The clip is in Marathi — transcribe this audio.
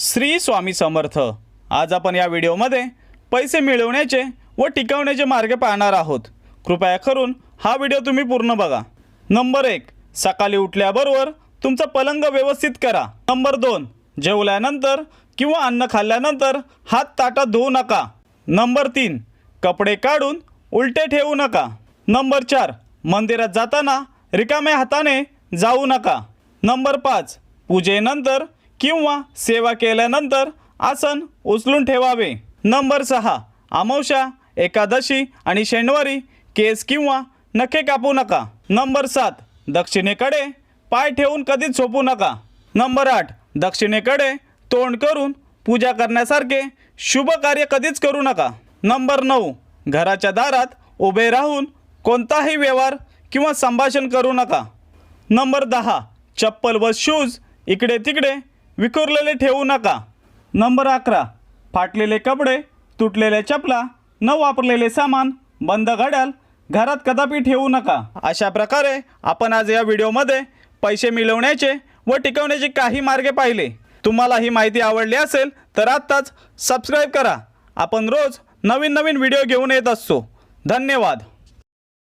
श्री स्वामी समर्थ. आज आपण या व्हिडिओमध्ये पैसे मिळवण्याचे व टिकवण्याचे मार्ग पाहणार आहोत. कृपया करून हा व्हिडिओ तुम्ही पूर्ण बघा. नंबर एक सकाळी उठल्याबरोबर तुमचा पलंग व्यवस्थित करा. नंबर दोन जेवल्यानंतर किंवा अन्न खाल्ल्यानंतर हात ताटा धुवू नका. नंबर तीन कपडे काढून उलटे ठेवू नका. नंबर चार मंदिरात जाताना रिकाम्या हाताने जाऊ नका. नंबर पाच पूजेनंतर किंवा सेवा केल्यानंतर आसन उचलून ठेवावे. नंबर सहा अमावस्या एकादशी आणि शनिवारी केस किंवा नखे कापू नका. नंबर सात दक्षिणेकडे पाय ठेवून कधीच झोपू नका. नंबर आठ दक्षिणेकडे तोंड करून पूजा करण्यासारखे शुभ कार्य कधीच करू नका. नंबर नऊ घराच्या दारात उभे राहून कोणताही व्यवहार किंवा संभाषण करू नका. नंबर दहा चप्पल व शूज इकडे तिकडे विखुरलेले ठेवू नका. नंबर अकरा. फाटलेले कपडे तुटलेल्या चपला न वापरलेले सामान बंद घड्याल घरात कदापि ठेवू नका. अशा प्रकारे आपण आज या व्हिडिओमध्ये पैसे मिळवण्याचे व टिकवण्याचे काही मार्ग पाहिले. तुम्हाला ही माहिती आवडली असेल तर आत्ताच सबस्क्राईब करा. आपण रोज नवीन नवीन व्हिडिओ घेऊन येत असतो. धन्यवाद.